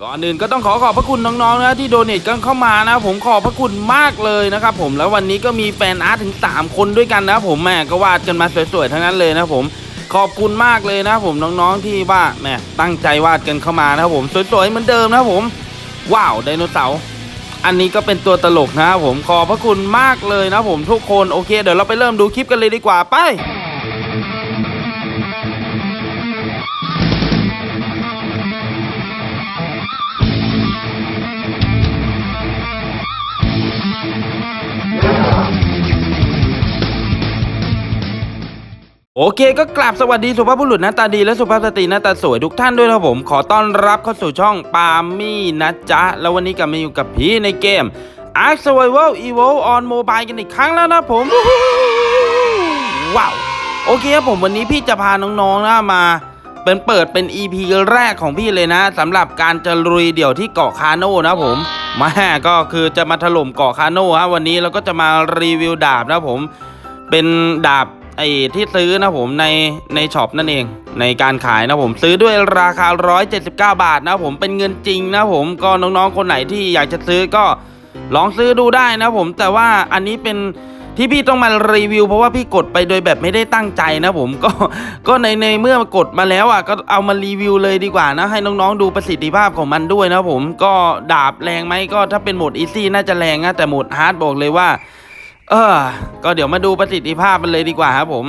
ก่อนอื่นก็ต้องขอขอบพระคุณน้องๆนะที่โดเนทกันเข้ามานะผมขอบพระคุณมากเลยนะครับผมแล้ววันนี้ก็มีแฟนอาร์ตถึง 3 คนด้วยกันนะผมแม่ก็วาดกันมาสวยๆทั้งนั้นเลยนะผมขอบคุณมากเลยนะผมน้องๆที่ว่าแม่ตั้งใจวาดกันเข้ามานะผมสวยๆเหมือนเดิมนะผมว้าวไดโนเสาร์อันนี้ก็เป็นตัวตลกนะผมขอบพระคุณมากเลยนะผมทุกคนโอเค เดี๋ยวเราไปเริ่มดูคลิปกันเลยดีกว่าไป โอเคก็กราบสวัสดีสุภาพบุรุษหน้าตาดีและสุภาพสตรีหน้าตาสวยทุกท่านด้วยนะครับผม ขอต้อนรับเข้าสู่ช่องปาล์มี่นะจ๊ะ แล้ววันนี้กลับมาอยู่กับพี่ในเกม Ark Survival Evolve on Mobile กันอีกครั้งแล้วนะผม ว้าว โอเคครับผมวันนี้พี่จะพาน้องๆนะมา เป็นเปิดเป็น EP แรกของพี่เลยนะสำหรับการจะลุยเดี่ยวที่เกาะคาโน่นะผมมาก็คือจะมาถล่มเกาะคาโน่ฮะวันนี้เราก็จะมารีวิวดาบนะผม เป็นดาบ ไอ้ที่ซื้อนะผมในในช็อปนั่นเอง ในการขายนะผมซื้อด้วยราคา 179 บาทนะผมเป็นเงินจริงนะผมก็น้องๆคนไหนที่อยากจะซื้อก็ลองซื้อดูได้นะผมแต่ว่าอันนี้เป็นที่พี่ต้องมารีวิว เพราะว่าพี่กดไปโดยแบบไม่ได้ตั้งใจนะผมก็ก็ในในเมื่อกดมาแล้วอะก็เอามารีวิวเลยดีกว่านะให้น้องๆดูประสิทธิภาพของมันด้วยนะผมก็ดาบแรงไหมก็ถ้าเป็นโหมดอีซี่น่าจะแรงนะแต่โหมดฮาร์ดบอกเลยว่า เออ ก็เดี๋ยวมาดูประสิทธิภาพมันเลยดีกว่าครับผม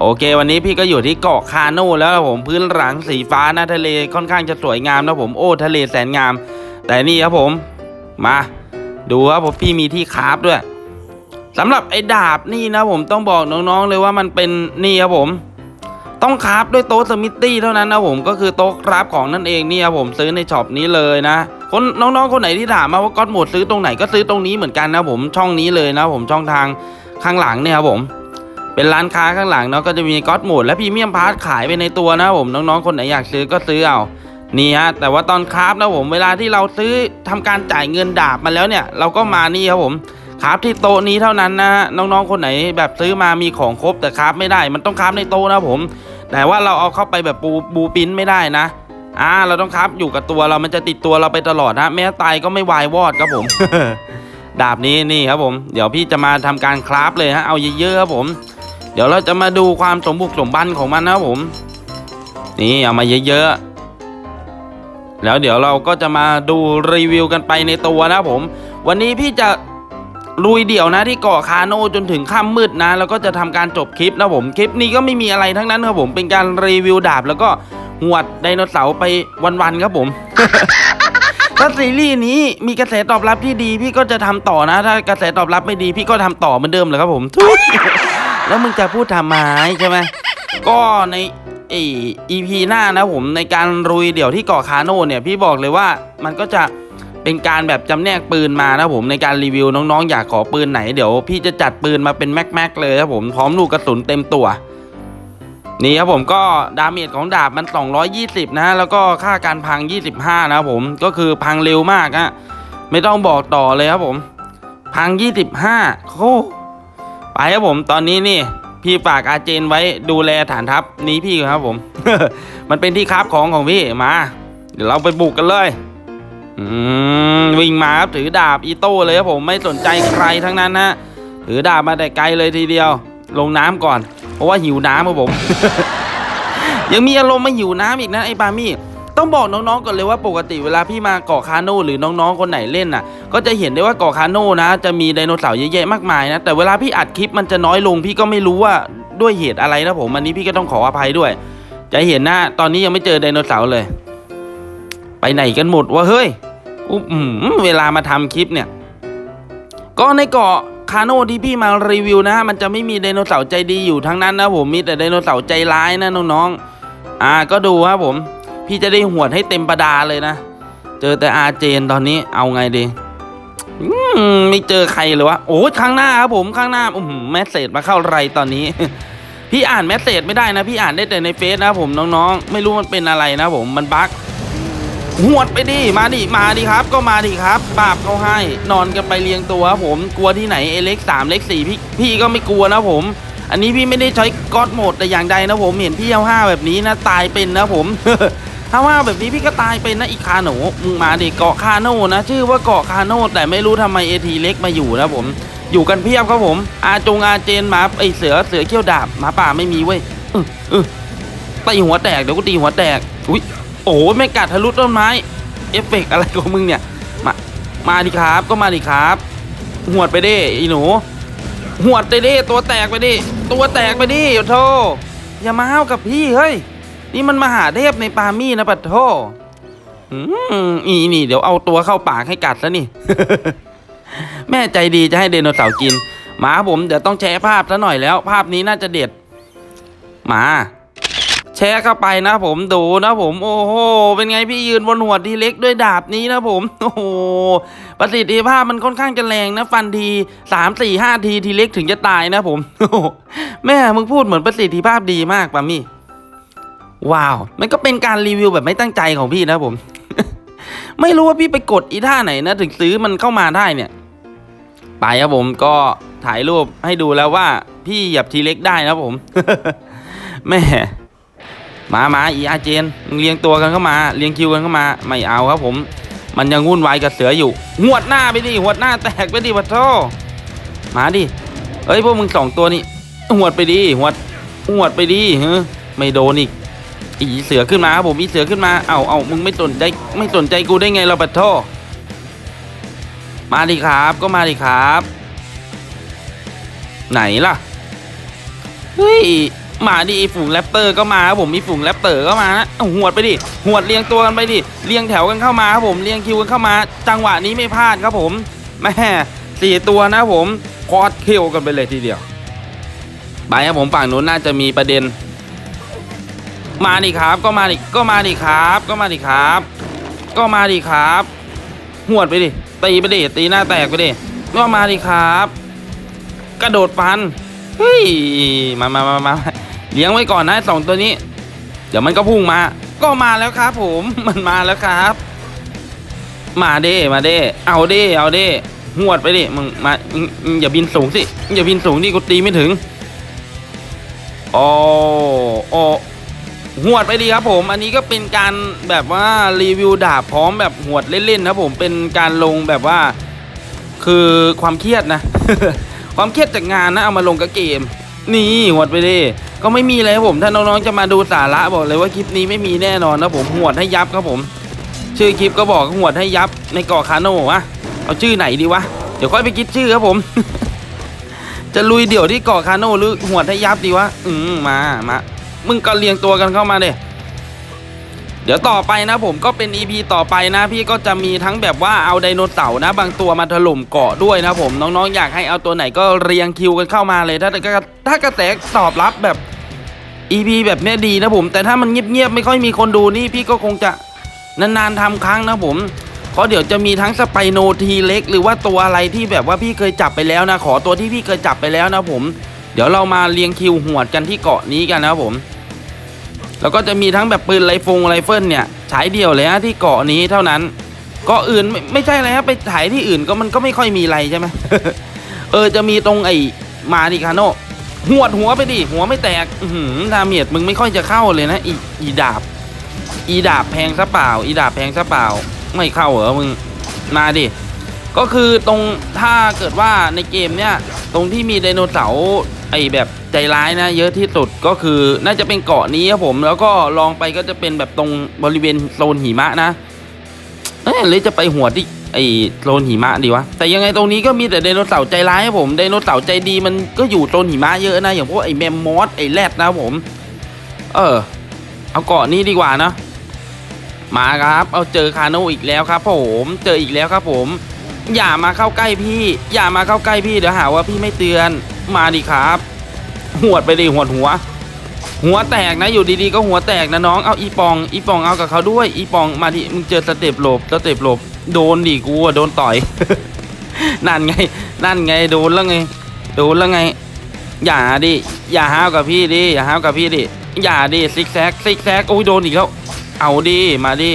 โอเค วันนี้พี่ก็อยู่ที่เกาะคาโน่แล้วครับผมพื้นหลังสีฟ้านะทะเลค่อนข้างจะสวยงามนะผมโอ้ทะเลแสนงาม แต่นี่ครับผม มา ดูครับผมพี่มีที่คราฟด้วยสำหรับไอ้ดาบนี่นะผมต้องบอกน้องๆเลยว่ามันเป็นนี่ครับผมต้องคราฟด้วยโต๊ะสมิธตี้เท่านั้นนะผมก็คือโต๊ะคราฟของนั่นเองนี่ครับผมซื้อในช็อปนี้เลยนะ คนน้องๆคนไหนที่ถามมาว่าก๊อตโหมดซื้อตรงไหนก็ซื้อตรงนี้เหมือนกันนะผมช่องนี้เลยนะผมช่องทางข้างหลังเนี่ยครับผมเป็นร้านค้าข้างหลังเนาะก็จะมีก๊อตโหมดและพรีเมียมพาร์ทขายไปในตัวนะผมน้องๆคนไหนอยากซื้อก็ซื้อเอานี่ฮะแต่ว่าตอนคราฟนะผมเวลาที่เราซื้อทำการจ่ายเงินดาบมาแล้วเนี่ย เราก็มานี่ครับผมคราฟที่โต๊ะนี้เท่านั้นนะฮะน้องๆคนไหนแบบซื้อมามีของครบแต่คราฟไม่ได้ มันต้องคราฟในโต๊ะนะผม แต่ว่าเราเอาเข้าไปแบบปูบูปิ้นไม่ได้นะ อ่าเราต้องครับอยู่กับตัวเรามันจะติดตัวเราไปตลอดนะแม้ตายก็ไม่วายวอดครับผม ดาบนี้นี่ครับผม เดี๋ยวพี่จะมาทำการคราฟเลยฮะเอาเยอะๆครับผม เดี๋ยวเราจะมาดูความสมบุกสมบันของมันนะครับผม นี่เอามาเยอะๆแล้วเดี๋ยวเราก็จะมาดูรีวิวกันไปในตัวนะผม วันนี้พี่จะลุยเดี่ยวนะที่เกาะคาโนจนถึงค่ำมืดนะ แล้วก็จะทำการจบคลิปนะผมคลิปนี้ก็ไม่มีอะไรทั้งนั้นครับผมเป็นการรีวิวดาบแล้วก็ หวดไดโนเสาร์ไปวันๆครับผม ถ้าซีรีส์นี้มีกระแสตอบรับที่ดี พี่ก็จะทำต่อนะ ถ้ากระแสตอบรับไม่ดี พี่ก็ทำต่อเหมือนเดิมเลยครับผมทุยแล้วมึงจะพูดทำไมใช่ไหมก็ในเอ EP หน้านะผมในการรุยเดี่ยวที่เกาะคาโน่เนี่ยพี่บอกเลยว่ามันก็จะเป็นการแบบจำแนกปืนมานะผมในการรีวิวน้องๆ อยากขอปืนไหนเดี๋ยวพี่จะจัดปืนมาเป็นแม็กแม็กเลยครับผมพร้อมลูกกระสุนเต็มตัว นี่ครับผมก็ดาเมจของดาบมัน 220 นะฮะแล้วก็ค่าการพัง 25 นะครับผมก็คือพังเร็วมากอะไม่ต้องบอกต่อเลยครับผม พัง 25โอ้ไปครับผมตอนนี้นี่พี่ฝากอาเจนไว้ดูแลฐานทัพนี้พี่ครับผม มันเป็นที่คราบของของพี่มา เดี๋ยวเราไปบุกกันเลยวิ่งมาครับถือดาบอีโต้เลยครับผมไม่สนใจใครทั้งนั้นนะถือดาบมาแต่ไกลเลยทีเดียว ลงน้ำก่อน เพราะว่าหิวน้ำครับผม ยังมีอารมณ์มาหิวน้ำอีกนะไอ้ปามี่ต้องบอกน้องๆก่อนเลยว่าปกติเวลาพี่มาเกาะคาโน่หรือน้องๆคนไหนเล่นน่ะ ก็จะเห็นได้ว่าเกาะคาโน่นะ จะมีไดโนเสาร์เยอะแยะมากมายนะแต่เวลาพี่อัดคลิปมันจะน้อยลง พี่ก็ไม่รู้ว่าด้วยเหตุอะไรนะผมอันนี้พี่ก็ต้องขออภัยด้วย จะเห็นนะตอนนี้ยังไม่เจอไดโนเสาร์เลย ไปไหนกันหมดวะเฮ้ยอุ๊บอืมเวลามาทำคลิปเนี่ย ก็ในเกาะ คาโน่ที่พี่มารีวิวนะฮะมันจะไม่มีไดโนเสาร์ใจดีอยู่ทั้งนั้นนะผมมีแต่ไดโนเสาร์ใจร้ายนะน้องๆอ่าก็ดูครับผม พี่จะได้หวดให้เต็มประดาเลยนะ เจอแต่อาเจนตอนนี้เอาไงดีอืมไม่เจอใครเลยวะโอ้ข้างหน้าครับผมข้างหน้าอืมแมสเซจมาเข้าไรตอนนี้ พี่อ่านแมสเซจไม่ได้นะ พี่อ่านได้แต่ในเฟซนะผมน้องๆ ไม่รู้มันเป็นอะไรนะผมมันบั๊ก หวดไปดิ มาดิ มาดิครับ ก็มาดิครับบาปเขาให้ นอนกันไปเรียงตัวครับผม กลัวที่ไหนเอเล็กสามเล็กสี่พี่ พี่ก็ไม่กลัวนะผม อันนี้พี่ไม่ได้ใช้ก๊อตโหมดแต่อย่างใดนะผม เห็นพี่เอาห้าแบบนี้นะตายเป็นนะผม ถ้าว่าแบบนี้พี่ก็ตายเป็นนะอีกคาโหนมึงมาดิเกาะคาโน่นะ ชื่อว่าเกาะคาโน่แต่ไม่รู้ทำไมเอทีเล็กมาอยู่นะผม อยู่กันเพียบครับผม อาจงอาเจนหมาไอเสือเสือเขี้ยวดาบหมาป่าไม่มีเว้ยเออเตีหัวแตกเดี๋ยวกูตีหัวแตก อุ้ย โอ้ไม่กัดทะลุต้นไม้ เอฟเฟกต์อะไรของมึงเนี่ย มา มาดิครับ ก็มาดิครับ หวดไปดิอีหนู หวดไปดิตัวแตกไปดิ ตัวแตกไปดิโยโทอย่ามาห้าวกับพี่เฮ้ย นี่มันมหาเทพในปามี่นะปัดโทอืมอีนี่ เดี๋ยวเอาตัวเข้าปากให้กัดซะนี่ แม่ใจดีจะให้ไดโนเสาร์กิน หมาผมเดี๋ยวต้องแชร์ภาพซะหน่อยแล้ว ภาพนี้น่าจะเด็ดหมา แชร์เข้าไปนะผมดูนะผม โอ้โหเป็นไงพี่ยืนบนหัวทีเล็กด้วยดาบนี้นะผม โอ้โหประสิทธิภาพมันค่อนข้างจะแรงนะฟันทีสามสี่ห้าทีทีเล็กถึงจะตายนะผมโอ้แม่มึงพูดเหมือนประสิทธิภาพดีมากปามี่ว้าว มันก็เป็นการรีวิวแบบไม่ตั้งใจของพี่นะผม ไม่รู้ว่าพี่ไปกดอีท่าไหนนะ ถึงซื้อมันเข้ามาได้เนี่ย ไปครับผมก็ถ่ายรูปให้ดูแล้วว่า พี่หยับทีเล็กได้นะผม แม่ มามาอีอาเจนเรียงตัวกันเข้ามาเรียงคิวกันเข้ามา ไม่เอาครับผม มันยังวุ่นวายกับเสืออยู่หวดหน้าไปดิหวดหน้าแตกไปดิวัดโทมาดิเอ้ยพวกมึงสองตัวนี่หวดไปดิหวดหวดไปดิเฮ้ไม่โดนอีกอีเสือขึ้นมาครับผมอีเสือขึ้นมาเอาเอามึงไม่สนใจไม่สนใจกูได้ไงเราปัดโทมาดิครับก็มาดิครับ ไหนล่ะเฮ้ย มาดิไอ้ฝูงแรปเตอร์ก็มาครับผมมีฝูงแรปเตอร์ก็มานะเอาหวดไปดิหวดเรียงตัวกันไปดิเรียงแถวกันเข้ามาครับผมเรียงคิวกันเข้ามา จังหวะนี้ไม่พลาดครับผมแม่สี่ตัวนะผมคอร์ดคิวกันไปเลยทีเดียวไปครับผมฝั่งนู้นน่าจะมีประเด็น มาดิครับ ก็มาดิก็มาดิครับ ก็มาดิครับ ก็มาดิครับหวดไปดิตีไปดิตีหน้าแตกไปดิก็มาดิครับ กระโดดฟันเฮ้ยมามามามา เลี้ยงไว้ก่อนนะสองตัวนี้ เดี๋ยวมันก็พุ่งมา ก็มาแล้วครับผมมันมาแล้วครับ มาเด้มาเด้เอาเด้เอาเด้หวดไปดิมึงมาอย่าบินสูงสิอย่าบินสูงดิกูตีไม่ถึงโอ้โอ้หวดไปดีครับผม อันนี้ก็เป็นการแบบว่ารีวิวดาบพร้อมแบบหวดเล่นๆนะผมเป็นการลงแบบว่า คือความเครียดนะ ความเครียดจากงานนะเอามาลงกับเกม นี่หวดไปดิ ก็ไม่มีอะไรครับผม ถ้าน้องๆจะมาดูสาระบอกเลยว่าคลิปนี้ไม่มีแน่นอนนะผมหวดให้ยับครับผม ชื่อคลิปก็บอกหวดให้ยับในเกาะคาโน่วะเอาชื่อไหนดีวะเดี๋ยวค่อยไปคิดชื่อครับผม จะลุยเดี่ยวที่เกาะคาโน่หรือหวดให้ยับดีวะอืมมามามึงก็เรียงตัวกันเข้ามาเดเดี๋ยวต่อไปนะผมก็เป็น EP ต่อไปนะพี่ก็จะมีทั้งแบบว่าเอาไดโนเสาร์นะ บางตัวมาถล่มเกาะด้วยนะผมน้องๆอยากให้เอาตัวไหนก็เรียงคิวกันเข้ามาเลย ถ้าถ้าถ้ากระแสตอบรับแบบ EP แบบเนี้ยดีนะผม แต่ถ้ามันเงียบๆไม่ค่อยมีคนดูนี่พี่ก็คงจะนานๆทำครั้งนะผมเพราะเดี๋ยวจะมีทั้งสไปโนทีเล็ก หรือว่าตัวอะไรที่แบบว่าพี่เคยจับไปแล้วนะ ขอตัวที่พี่เคยจับไปแล้วนะผม เดี๋ยวเรามาเรียงคิวหวดกันที่เกาะนี้กันนะผม แล้วก็จะมีทั้งแบบปืนไรฟงไรเฟิลเนี่ยฉายเดียวเลยฮะที่เกาะนี้เท่านั้นเกาะอื่นไม่ไม่ใช่เลยฮะไปถ่ายที่อื่นก็มันก็ไม่ค่อยมีอะไรใช่ไหมเออจะมีตรงไอ้มาดิคาโน หวดหัวไปดิหัวไม่แตกอือหือดาเมียดมึงไม่ค่อยจะเข้าเลยนะอีอีดาบ อีดาบแพงซะเปล่า อีดาบแพงซะเปล่า ไม่เข้าเหรอมึงมาดิก็คือตรงถ้าเกิดว่าในเกมเนี่ยตรงที่มีไดโนเสาร์ไอแบบใจร้ายนะ เยอะที่สุดก็คือน่าจะเป็นเกาะนี้ครับผม แล้วก็ลองไปก็จะเป็นแบบตรงบริเวณโซนหิมะนะเอ้ยหรือจะไปหัวที่ ไอ้โซนหิมะดีวะ แต่ยังไงตรงนี้ก็มีแต่ไดโนเสาร์ใจร้ายครับผมไดโนเสาร์ใจดีมันก็อยู่โซนหิมะเยอะนะ อย่างพวกไอ้แมมมอสไอ้แรดนะครับผม เออ เอาเกาะนี้ดีกว่านะมาครับ เอาเจอคาโนอีกแล้วครับ ผม เจออีกแล้วครับผม อย่ามาเข้าใกล้พี่ อย่ามาเข้าใกล้พี่เดี๋ยวหาว่าพี่ไม่เตือน มาดิครับ หวดไปดิหวดหัว หัวแตกนะอยู่ดีๆก็หัวแตกนะน้อง เอาอีปอง อีปองเอากับเขาด้วย อีปองมาดิ มึงเจอสเต็ปหลบสเต็ปหลบ โดนดิกูอะโดนต่อย นั่นไง นั่นไงโดนแล้วไง โดนแล้วไง อย่าดิ อย่าห้าวกับพี่ดิ อย่าห้าวกับพี่ดิ อย่าดิซิกแซกซิกแซกโอ้ยโดนอีกแล้ว เอาดิ มาดิ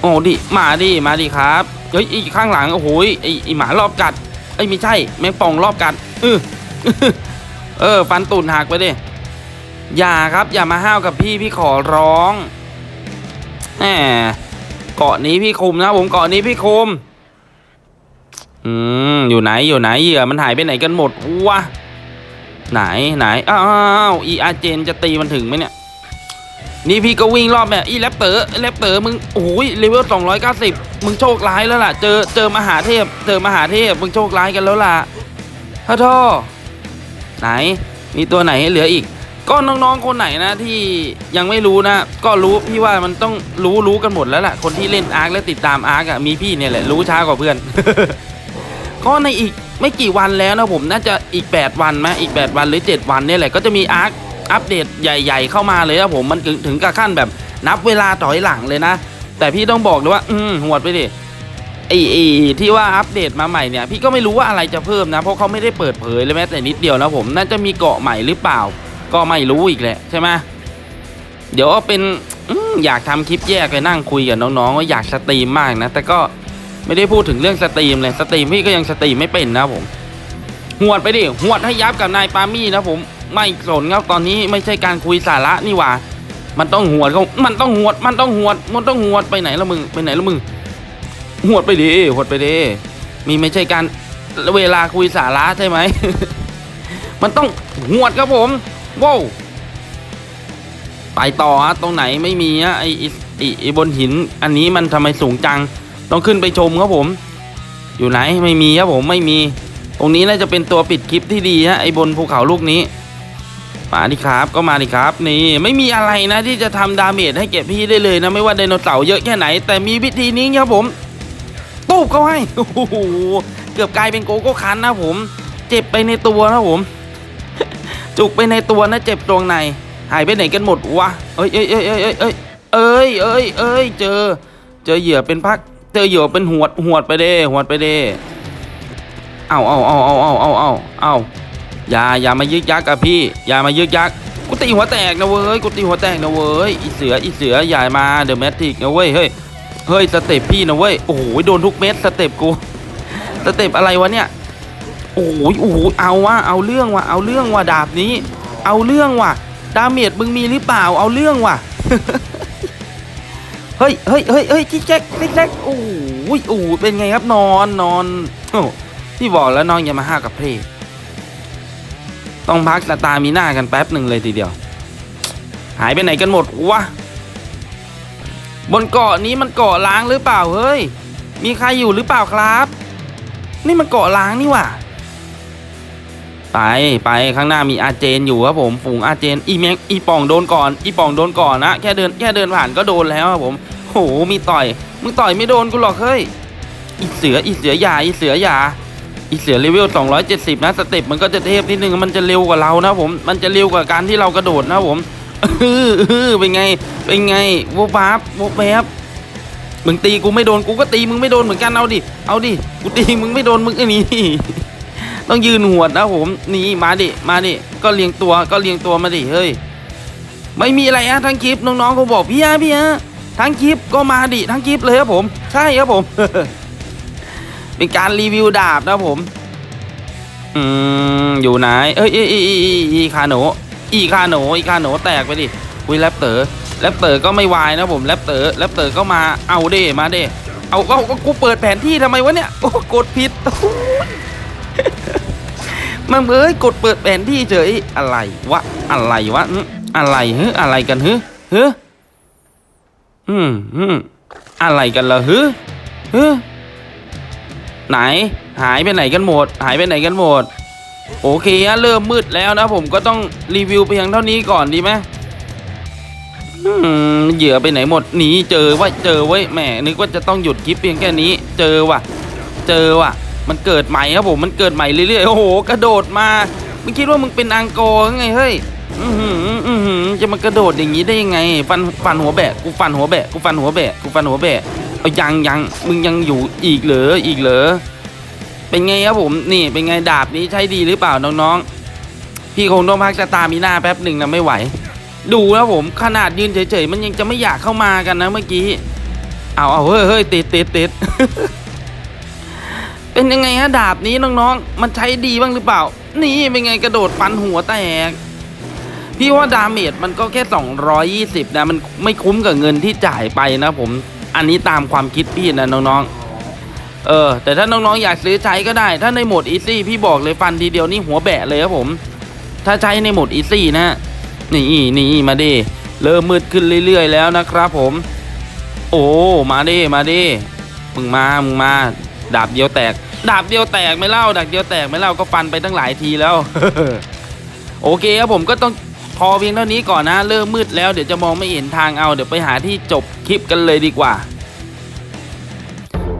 โอ้ดิ มาดิ มาดิครับ เฮ้ยอีกข้างหลังโอ้โหยไอไอหมารอบกัดเอ้ยไม่ใช่แมงป่องรอบกัดเออเออ ฟันตุ่นหักไปดิ อย่าครับ อย่ามาห้าวกับพี่พี่ขอร้องแหม เกาะนี้พี่คุมนะผมเกาะนี้พี่คุมอืมอยู่ไหนอยู่ไหนเหยื่อมันหายไปไหนกันหมดวะไหนไหนอ้าวอีอาเจนจะตีมันถึงไหมเนี่ยนี่พี่ก็วิ่งรอบแบบอีแรปเตอร์แรปเตอร์มึงโอ้ยเลเวล290 มึงโชคร้ายแล้วล่ะ เจอเจอมหาเทพ เจอมหาเทพ มึงโชคร้ายกันแล้วล่ะฮ่าท่อไหน มีตัวไหนให้เหลืออีก ก็น้องๆคนไหนนะที่ยังไม่รู้นะ ก็รู้พี่ว่ามันต้องรู้รู้กันหมดแล้วล่ะคนที่เล่นอาร์คและติดตามอาร์คอะมีพี่เนี่ยแหละรู้ช้ากว่าเพื่อน ก็ในอีกไม่กี่วันแล้วนะผมน่าจะอีก 8 วันไหมอีก 8 วันหรือ 7 วันเนี่ยแหละก็จะมีอาร์คอัปเดตใหญ่ ๆ เข้ามาเลยนะผมมันถึงถึงกับขั้นแบบนับเวลาถอยหลังเลยนะ แต่พี่ต้องบอกเลยว่า อืมหวดไปดิไอ้ไอ้ที่ว่าอัปเดตมาใหม่เนี่ย พี่ก็ไม่รู้ว่าอะไรจะเพิ่มนะ เพราะเขาไม่ได้เปิดเผยเลยแม้แต่นิดเดียวนะผมน่าจะมีเกาะใหม่หรือเปล่า ก็ไม่รู้อีกแหละใช่ไหมเดี๋ยวเป็นอยากทำคลิปแยกไปนั่งคุยกับน้องๆว่าอยากสตรีมมากนะ แต่ก็ไม่ได้พูดถึงเรื่องสตรีมเลยสตรีมพี่ก็ยังสตรีมไม่เป็นนะผมหวดไปดิหวดให้ยับกับนายปามี่นะผมไม่สนครับตอนนี้ไม่ใช่การคุยสาระนี่หว่า มันต้องหวดเขามันต้องหวด มันต้องหวด มันต้องหวดไปไหนละมึงไปไหนละมึงหวดไปดิหวดไปดิมีไม่ใช่การเวลาคุยสาระใช่ไหมมันต้องหวดครับผม ว้าวไปต่อฮะตรงไหนไม่มีฮะไอไอ้ไอ้บนหิน อันนี้มันทำไมสูงจัง ต้องขึ้นไปชมครับผม อยู่ไหนไม่มีครับผมไม่มี ตรงนี้น่าจะเป็นตัวปิดคลิปที่ดีฮะไอบนภูเขาลูกนี้มาดิครับก็มาดิครับ นี่ไม่มีอะไรนะที่จะทำดาเมจให้แก่พี่ได้เลยนะไม่ว่าไดโนเสาร์เยอะแค่ไหน แต่มีวิธีนี้ครับผมตูบเขาให้โอ้โหเกือบกลายเป็นโกโก้คันนะผม เจ็บไปในตัวนะผม จุกไปในตัวนะเจ็บตรงในหายไปไหนกันหมดวะเอ้ยเอ้ยเอ้ยเอ้ยเอ้ยเอ้ยเอ้ยเอ้ยเอ้ยเจอ เจอเหยื่อเป็นพัก เจอเหยื่อเป็นหวดหวดไปเด้หวดไปเด้เอาเอาเอาเอาเอาเอาเอาเอาอย่าอย่ามายึกยักกับพี่ อย่ามายึกยักกูตีหัวแตกนะเว้ยกูตีหัวแตกนะเว้ยอีเสืออีเสืออย่ามาเดอะแมทริกนะเว้ยเฮ้ยเฮ้ยสเต็ปพี่นะเว้ยโอ้โหโดนทุกเม็ดสเต็ปกูสเต็ปอะไรวะเนี่ย โอ้โหโอ้โหเอาว่ะเอาเรื่องว่ะเอาเรื่องว่ะดาบนี้ เอาเรื่องว่ะดาเมจมึงมีหรือเปล่าเอาเรื่องว่ะเฮ้ยเฮ้ยเฮ้ยเฮ้ยจิ๊กแจ๊กจิ๊กแจ๊กโอ้โหโอ้เป็นไงครับนอนนอนพี่บอกแล้วน้องอย่ามาห้ากับเพลงต้องพักสตามีหน้ากันแป๊บหนึ่งเลยทีเดียว หายไปไหนกันหมดวะบนเกาะนี้มันเกาะล้างหรือเปล่าเฮ้ย มีใครอยู่หรือเปล่าครับ นี่มันเกาะล้างนี่ว่า ไปไปข้างหน้ามีอาเจนอยู่ครับผมฝูงอาเจนอีแมงอีป่องโดนก่อน อีป่องโดนก่อนนะแค่เดินแค่เดินผ่านก็โดนแล้วครับผมโหมีต่อยมึงต่อยไม่โดนกูหรอกเฮ้ยอีเสืออีเสือยาอีเสือยาอีเสือเลเวล270 นะสเต็ปมันก็จะเทพนิดนึงมันจะเร็วกว่าเรานะผมมันจะเร็วกว่าการที่เรากระโดดนะผมอื้ออื้อเป็นไงเป็นไงวบาบโวแวบมึงตีกูไม่โดนกูก็ตีมึงไม่โดนเหมือนกันเอาดิเอาดิกูตีมึงไม่โดนมึงไอ้นี่ ต้องยืนหวดนะผมนี่มาดิมาดิก็เลียงตัวก็เลียงตัวมาดิเฮ้ยไม่มีอะไรฮะทั้งคลิปน้องๆเขาบอกพี่ฮะพี่ฮะทั้งคลิปก็มาดิทั้งคลิปเลยครับผม ใช่ครับผม เป็นการรีวิวดาบนะผม อืมอยู่ไหนเอ้ยอ้ยเอ้ยเอ้ยเอ้ยอีคาโหนอีคาโหนอีคาโหนแตกไปดิอุ้ยแรปเตอร์แรปเตอร์ก็ไม่วายนะผมแรปเตอร์แรปเตอร์ก็มาเอาเด้มาเด้เอาก็ก็กูเปิดแผนที่ทำไมวะเนี่ยโอ้กดผิด มันเอ้ยกดเปิดแผนที่เฉยอะไรวะอะไรวะอะไรเฮ้อะไรกันเฮ้เฮ้อืมอืมอะไรกันล่ะเฮ้เฮ้ไหน หายไปไหนกันหมด หายไปไหนกันหมด โอเคฮะเริ่มมืดแล้วนะผมก็ต้องรีวิวเพียงเท่านี้ก่อนดีไหมอืมเหยื่อไปไหนหมดหนีเจอว่าเจอไว้แหมนึกว่าจะต้องหยุดคลิปเพียงแค่นี้ เจอว่ะ เจอว่ะ มันเกิดใหม่ครับผมมันเกิดใหม่เรื่อยๆโอ้โหกระโดดมามึงคิดว่ามึงเป็นอังกอร์ไงเฮ้ยอือหืออือหือจะมากระโดดอย่างนี้ได้ยังไง ฟันฟันหัวแบะกูฟันหัวแบะกูฟันหัวแบะกูฟันหัวแบะเอายังยังมึงยังอยู่อีกเหรออีกเหรอเป็นไงครับผมนี่เป็นไงดาบนี้ใช้ดีหรือเปล่าน้องๆ พี่คงต้องพักสตามีหน้าแป๊บหนึ่งนะไม่ไหว ดูนะผมขนาดยืนเฉยๆมันยังจะไม่อยากเข้ามากันนะเมื่อกี้เอาเอาเฮ้ยเฮ้ยติดติดติด เป็นยังไงฮะดาบนี้น้องๆ มันใช้ดีบ้างหรือเปล่า นี่เป็นไงกระโดดฟันหัวแตก พี่ว่าดาเมจมันก็แค่ 220 นะ มันไม่คุ้มกับเงินที่จ่ายไปนะผม อันนี้ตามความคิดพี่นะน้องๆ เออ แต่ถ้าน้องๆ อยากซื้อใช้ก็ได้ ถ้าในโหมดอีซี่พี่บอกเลยฟันทีเดียวนี่หัวแบะเลยครับผม ถ้าใช้ในโหมดอีซี่นะ นี่นี่มาดิ เริ่มมืดขึ้นเรื่อยๆ แล้วนะครับผม โอ้ มาดิ มาดิ มึงมา มึงมา ดาบเดียวแตก ดาบเดียวแตกไม่เล่าดาบเดียวแตกไม่เล่าก็ฟันไปตั้งหลายทีแล้ว โอเคครับผมก็ต้องพอเพียงเท่านี้ก่อนนะ เริ่มมืดแล้วเดี๋ยวจะมองไม่เห็นทางเอาเดี๋ยวไปหาที่จบคลิปกันเลยดีกว่า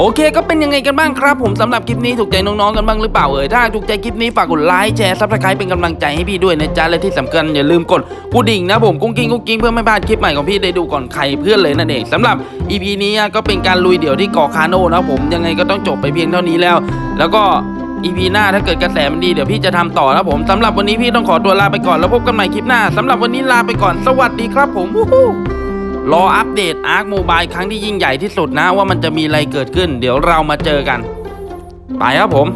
โอเคก็เป็นยังไงกันบ้างครับ ผมสำหรับคลิปนี้ถูกใจน้องๆกันบ้างหรือเปล่าเอ่ยถ้าถูกใจคลิปนี้ฝากกดไลค์แชร์ซับสไครป์เป็นกำลังใจให้พี่ด้วยนะจ๊ะและที่สำคัญอย่าลืมกดกระดิ่งนะผมกุ้งกิ้งกุ้งกิ้งเพื่อไม่พลาดคลิปใหม่ของพี่ได้ดูก่อนใครเพื่อนเลยนั่นเองสำหรับ EP นี้ก็เป็นการลุยเดี่ยวที่เกาะคาโน่นะผมยังไงก็ต้องจบไปเพียงเท่านี้แล้ว แล้วก็ EP หน้าถ้าเกิดกระแสมันดีเดี๋ยวพี่จะทำต่อนะผมสำหรับวันนี้พี่ต้องขอตัวลาไปก่อนแล้วพบกันใหม่คลิปหน้าสำหรับวันนี้ลาไปก่อนสวัสดีครับผมวู้ รออัปเดตอาร์คโมบายครั้งที่ยิ่งใหญ่ที่สุดนะ ว่ามันจะมีอะไรเกิดขึ้น เดี๋ยวเรามาเจอกัน ไปครับผม